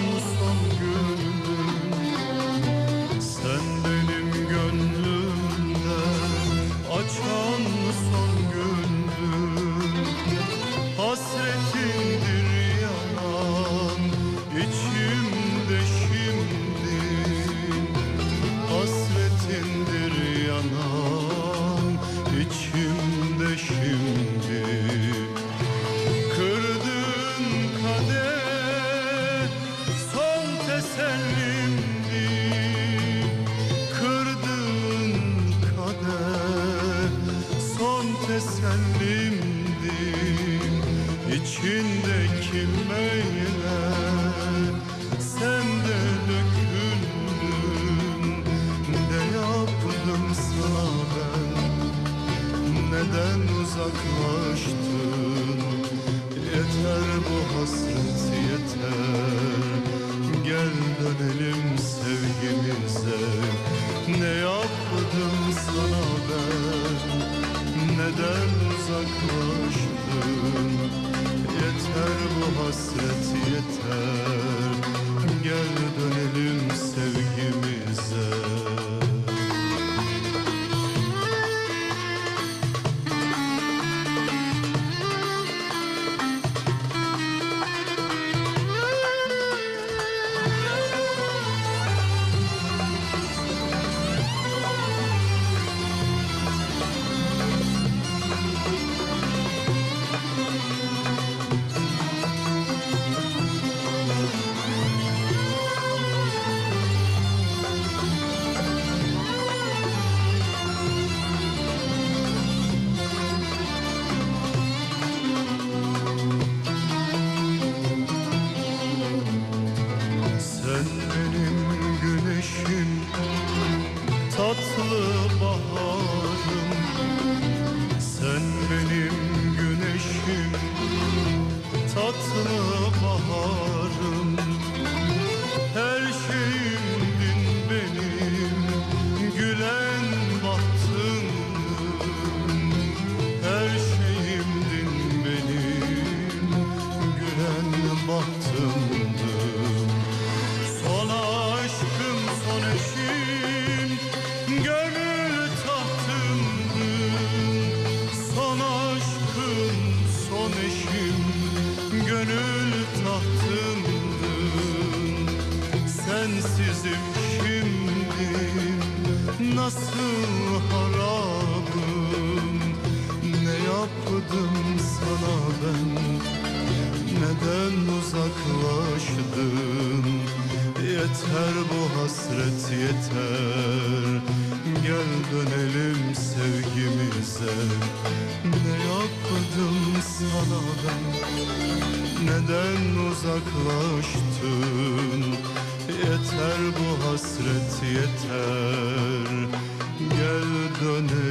son good. İçindeki meyler sende döküldün. Ne yaptım sana ben? Neden uzaklaştın? Yeter bu hasret baharım Sen benim güneşim, tatlı baharım Nasıl harabım Ne yaptım sana ben? Neden uzaklaştın? Yeter bu hasret yeter. Gel dönelim sevgimize. Ne yaptım sana ben? Neden uzaklaştın Yeter bu hasret yeter. Gel dönelim